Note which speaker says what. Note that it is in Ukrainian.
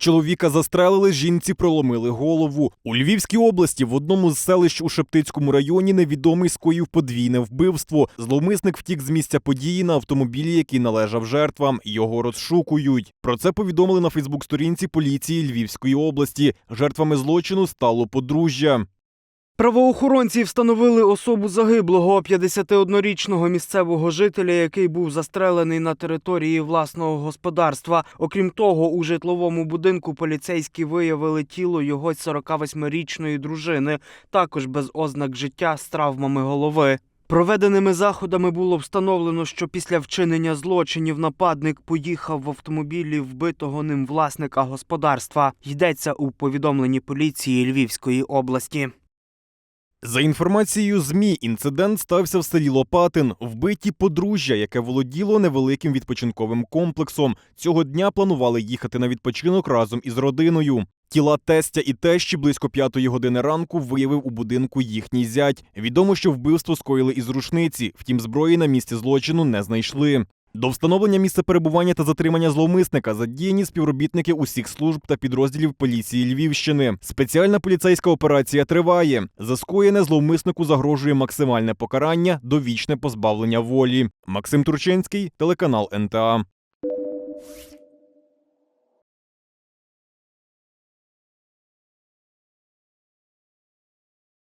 Speaker 1: Чоловіка застрелили, жінці проломили голову. У Львівській області в одному з селищ у Шептицькому районі невідомий скоїв подвійне вбивство. Зловмисник втік з місця події на автомобілі, який належав жертвам. Його розшукують. Про це повідомили на Фейсбук-сторінці поліції Львівської області. Жертвами злочину стало подружжя.
Speaker 2: Правоохоронці встановили особу загиблого 51-річного місцевого жителя, який був застрелений на території власного господарства. Окрім того, у житловому будинку поліцейські виявили тіло його 48-річної дружини, також без ознак життя з травмами голови. Проведеними заходами було встановлено, що після вчинення злочинів нападник поїхав в автомобілі вбитого ним власника господарства. Йдеться у повідомленні поліції Львівської області.
Speaker 1: За інформацією ЗМІ, інцидент стався в селі Лопатин. Вбиті подружжя, яке володіло невеликим відпочинковим комплексом. Цього дня планували їхати на відпочинок разом із родиною. Тіла тестя і тещі близько п'ятої години ранку виявив у будинку їхній зять. Відомо, що вбивство скоїли із рушниці, втім зброї на місці злочину не знайшли. До встановлення місця перебування та затримання зловмисника задіяні співробітники усіх служб та підрозділів поліції Львівщини. Спеціальна поліцейська операція триває. За скоєне зловмиснику загрожує максимальне покарання довічне позбавлення волі. Максим Турченський, телеканал НТА.